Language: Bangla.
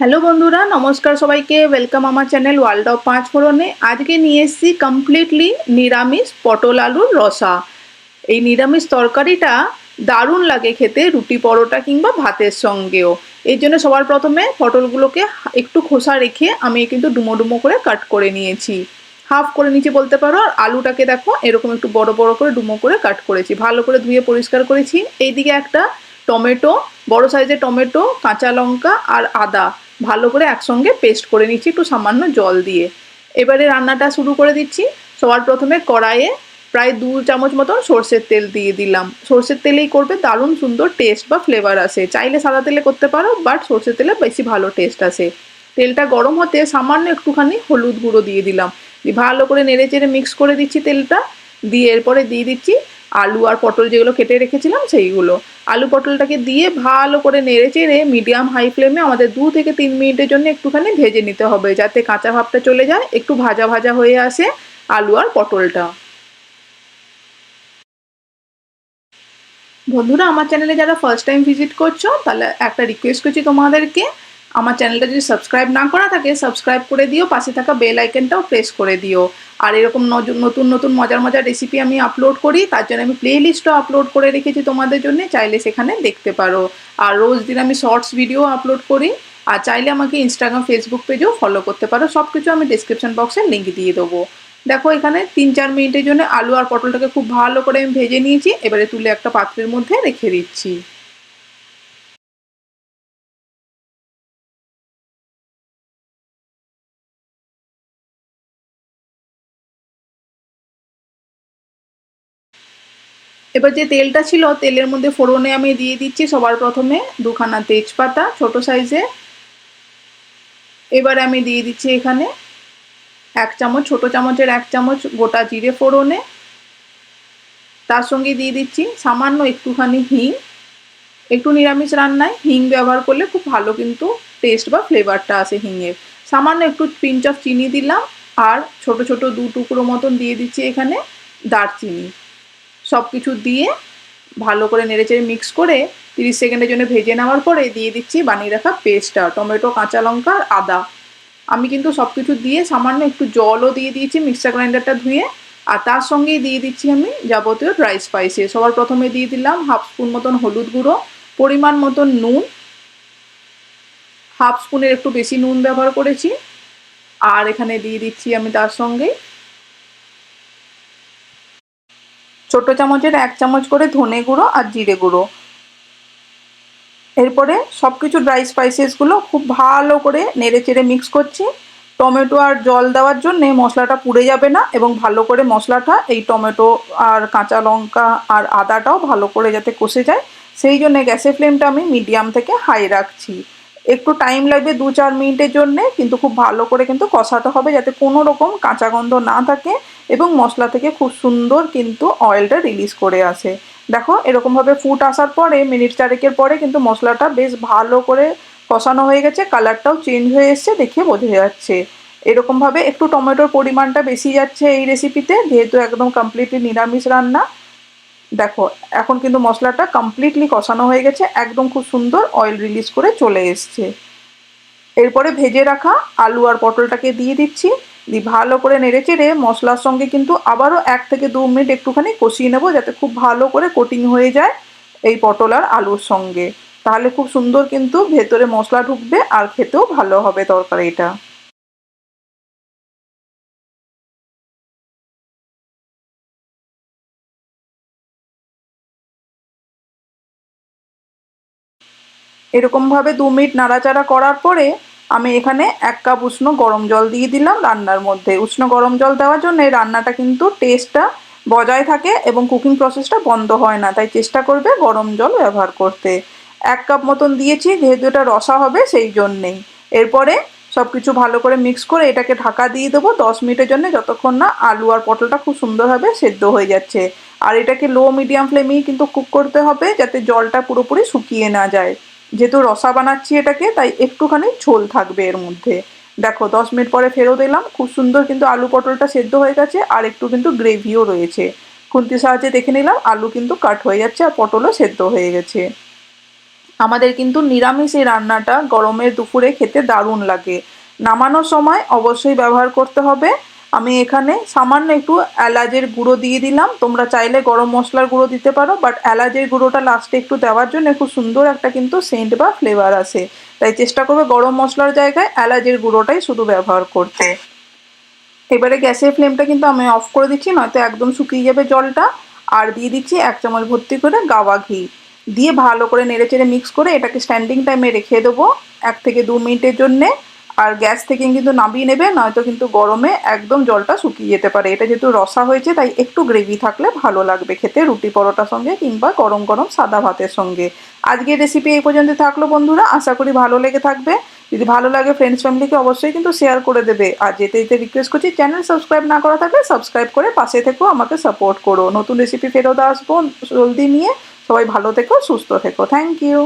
হ্যালো বন্ধুরা, নমস্কার সবাইকে। ওয়েলকাম আমার চ্যানেল ওয়ার্ল্ড অফ পাঁচ ফোড়নে আজকে নিয়ে এসেছি কমপ্লিটলি নিরামিষ পটল আলুর রসা। এই নিরামিষ তরকারিটা দারুণ লাগে খেতে, রুটি পরোটা কিংবা ভাতের সঙ্গেও। এর জন্য সবার প্রথমে পটলগুলোকে একটু খোসা রেখে আমি কিন্তু ডুমো ডুমো করে কাট করে নিয়েছি। হাফ করে নিচে বলতে পারো, আর আলুটাকে দেখো, এরকম একটু বড় বড় করে ডুমো করে কাট করেছি। ভালো করে ধুয়ে পরিষ্কার করেছি। এইদিকে একটা টমেটো, বড় সাইজের টমেটো, কাঁচা লঙ্কা আর আদা। ভালো করে একসঙ্গে পেস্ট করে নিচ্ছি একটু সামান্য জল দিয়ে। এবারে রান্নাটা শুরু করে দিচ্ছি। সবার প্রথমে কড়াইয়ে প্রায় দু চামচ মতন সর্ষের তেল দিয়ে দিলাম। সর্ষের তেলেই করবে দারুণ সুন্দর টেস্ট বা ফ্লেভার আসে। চাইলে সাদা তেলে করতে পারো বাট সর্ষের তেলে বেশি ভালো টেস্ট আসে। তেলটা গরম হতে সামান্য একটুখানি হলুদ গুঁড়ো দিয়ে দিলাম। ভালো করে নেড়ে চেড়ে মিক্স করে দিচ্ছি তেলটা। দিয়ে এরপরে দিয়ে দিচ্ছি আলু আর পটল যেগুলো কেটে রেখেছিলাম সেইগুলো। আলু পটলটাকে দিয়ে ভালো করে নেড়ে চেড়ে মিডিয়াম হাই ফ্লেমে আমাদের দু থেকে তিন মিনিটের জন্য একটুখানি ভেজে নিতে হবে যাতে কাঁচা ভাবটা চলে যায়, একটু ভাজা ভাজা হয়ে আসে আলু আর পটলটা। বন্ধুরা, আমার চ্যানেলে যারা ফার্স্ট টাইম ভিজিট করছ, তাহলে একটা রিকোয়েস্ট করছি তোমাদেরকে আমার চ্যানেলটা যদি সাবস্ক্রাইব না করা থাকে সাবস্ক্রাইব করে দিও, পাশে থাকা বেল আইকনটাও প্রেস করে দিও। আর এরকম নতুন নতুন মজার মজার রেসিপি আমি আপলোড করি, তার জন্য আমি প্লে লিস্টও আপলোড করে রেখেছি তোমাদের জন্য, চাইলে সেখানে দেখতে পারো। আর রোজ দিন আমি শর্টস ভিডিও আপলোড করি, আর চাইলে আমাকে ইনস্টাগ্রাম ফেসবুক পেজেও ফলো করতে পারো। সব কিছু আমি ডিসক্রিপশন বক্সে লিঙ্ক দিয়ে দেবো। দেখো এখানে তিন চার মিনিটের জন্য আলু আর পটলটাকে খুব ভালো করে আমি ভেজে নিয়েছি, এবারে তুলে একটা পাত্রের মধ্যে রেখে দিচ্ছি। এবার যে তেলটা ছিল, তেলের মধ্যে ফোড়নে আমি দিয়ে দিচ্ছি সবার প্রথমে দুখানা তেজপাতা ছোট সাইজে। এবার আমি দিয়ে দিচ্ছি এখানে এক চামচ, ছোট চামচের এক চামচ গোটা জিরে ফোড়নে। তার সঙ্গে দিয়ে দিচ্ছি সামান্য একটুখানি হিং। একটু নিরামিষ রান্নায় হিং ব্যবহার করলে খুব ভালো কিন্তু টেস্ট বা ফ্লেভারটা আসে হিংয়ের। সামান্য একটু পিঞ্চ অফ চিনি দিলাম আর ছোট ছোট দু টুকরো মতন দিয়ে দিচ্ছি এখানে দারচিনি। সব কিছু দিয়ে ভালো করে নেড়েচেড়ে মিক্স করে তিরিশ সেকেন্ডের জন্য ভেজে নেওয়ার পরে দিয়ে দিচ্ছি বানিয়ে রাখা পেস্টটা টমেটো, কাঁচা লঙ্কা আর আদা। আমি কিন্তু সব কিছু দিয়ে সামান্য একটু জলও দিয়ে দিয়েছি মিক্সার গ্রাইন্ডারটা ধুয়ে, আর তার সঙ্গেই দিয়ে দিচ্ছি আমি যাবতীয় ড্রাই স্পাইসে সবার প্রথমে দিয়ে দিলাম হাফ স্পুন মতন হলুদ গুঁড়ো, পরিমাণ মতন নুন হাফ স্পুনের একটু বেশি নুন ব্যবহার করেছি, আর এখানে দিয়ে দিচ্ছি আমি তার সঙ্গে ছোট চামচের এক চামচ করে ধনে গুঁড়ো আর জিরে গুঁড়ো। এরপরে সব কিছু ড্রাই স্পাইসেসগুলো খুব ভালো করে নেড়ে চেড়ে মিক্স করছি। টমেটো আর জল দেওয়ার জন্যে মশলাটা পুড়ে যাবে না এবং ভালো করে মশলাটা এই টমেটো আর কাঁচা লঙ্কা আর আদাটাও ভালো করে যাতে কষে যায়। সেই জন্যে গ্যাসের ফ্লেমটা আমি মিডিয়াম থেকে হাই রাখছি। একটু টাইম লাগবে দু চার মিনিটের জন্যে, কিন্তু খুব ভালো করে কিন্তু কষাতে হবে যাতে কোনো রকম কাঁচা গন্ধ না থাকে এবং মশলা থেকে খুব সুন্দর কিন্তু অয়েলটা রিলিজ করে আসে। দেখো এরকমভাবে ফুট আসার পরে, মিনিট চারেকের পরে কিন্তু মশলাটা বেশ ভালো করে কষানো হয়ে গেছে কালারটাও চেঞ্জ হয়ে এসছে দেখে বোঝা যাচ্ছে। এরকমভাবে একটু টমেটোর পরিমাণটা বেশি যাচ্ছে এই রেসিপিতে যেহেতু একদম কমপ্লিটলি নিরামিষ রান্না দেখো, এখন কিন্তু মশলাটা কমপ্লিটলি কষানো হয়ে গেছে, একদম খুব সুন্দর অয়েল রিলিজ করে চলে এসছে। এরপরে ভেজে রাখা আলু আর পটলটাকে দিয়ে দিচ্ছি, দিয়ে ভালো করে নেড়ে চেড়ে মশলার সঙ্গে কিন্তু আবারও এক থেকে দু মিনিট একটুখানি কষিয়ে নেব, যাতে খুব ভালো করে কোটিং হয়ে যায় এই পটল আর আলুর সঙ্গে। তাহলে খুব সুন্দর কিন্তু ভেতরে মশলা ঢুকবে আর খেতেও ভালো হবে তরকারিটা। এরকমভাবে দু মিনিট নাড়াচাড়া করার পরে আমি এখানে এক কাপ উষ্ণ গরম জল দিয়ে দিলাম রান্নার মধ্যে। উষ্ণ গরম জল দেওয়ার জন্য রান্নাটা কিন্তু টেস্টটা বজায় থাকে এবং কুকিং প্রসেসটা বন্ধ হয় না, তাই চেষ্টা করবে গরম জল ব্যবহার করতে। এক কাপ মতন দিয়েছি, যেহেতু এটা রসা হবে সেই জন্যেই। এরপরে সব কিছু ভালো করে মিক্স করে এটাকে ঢাকা দিয়ে দেবো। দশ মিনিটের জন্য যতক্ষণ না আলু আর পটলটা খুব সুন্দরভাবে সেদ্ধ হয়ে যাচ্ছে। আর এটাকে লো মিডিয়াম ফ্লেমেই কিন্তু কুক করতে হবে, যাতে জলটা পুরোপুরি শুকিয়ে না যায়। যেহেতু রসা বানাচ্ছি এটাকে, তাই একটুখানি ঝোল থাকবে এর মধ্যে। দেখো, দশ মিনিট পরে ফেরত এলাম। খুব সুন্দর কিন্তু আলু পটলটা সেদ্ধ হয়ে গেছে, আর একটু কিন্তু গ্রেভিও রয়েছে। খুন্তির সাহায্যে দেখে নিলাম, আলু কিন্তু কাট হয়ে যাচ্ছে আর পটলও সেদ্ধ হয়ে গেছে। আমাদের কিন্তু নিরামিষ এই রান্নাটা গরমের দুপুরে খেতে দারুণ লাগে। নামানোর সময় অবশ্যই ব্যবহার করতে হবে। আমি এখানে সামান্য একটু এলাচের গুঁড়ো দিয়ে দিলাম। তোমরা চাইলে গরম মশলার গুঁড়ো দিতে পারো বাট এলাচের গুঁড়োটা লাস্টে একটু দেওয়ার জন্য খুব সুন্দর একটা কিন্তু সেন্ট বা ফ্লেভার আসে। তাই চেষ্টা করবে গরম মশলার জায়গায় এলাচের গুঁড়োটাই শুধু ব্যবহার করতে। এবারে গ্যাসের ফ্লেমটা কিন্তু আমি অফ করে দিচ্ছি, নয়তো একদম শুকিয়ে যাবে জলটা। আর দিয়ে দিচ্ছি এক চামচ ভর্তি করে গাওয়া ঘি। দিয়ে ভালো করে নেড়েচেড়ে মিক্স করে এটাকে স্ট্যান্ডিং টাইমে রেখে দেবো, এক থেকে দু মিনিটের জন্যে। আর গ্যাস থেকে কিন্তু নামিয়ে নেবে, নয়তো কিন্তু গরমে একদম জলটা শুকিয়ে যেতে পারে। এটা যেহেতু রসা হয়েছে, তাই একটু গ্রেভি থাকলে ভালো লাগবে খেতে, রুটি পরোটার সঙ্গে কিংবা গরম গরম সাদা ভাতের সঙ্গে। আজকের রেসিপি এই পর্যন্ত থাকল বন্ধুরা, আশা করি ভালো লেগে থাকবে। যদি ভালো লাগে ফ্রেন্ডস ফ্যামিলিকে অবশ্যই কিন্তু শেয়ার করে দেবে। আর যেতে যেতে রিকোয়েস্ট করছি চ্যানেল সাবস্ক্রাইব না করা থাকলে সাবস্ক্রাইব করে পাশে থেকেও আমাকে সাপোর্ট করো। নতুন রেসিপি ফেরত আসব জলদি নিয়ে। সবাই ভালো থেকো, সুস্থ থেকো। Thank you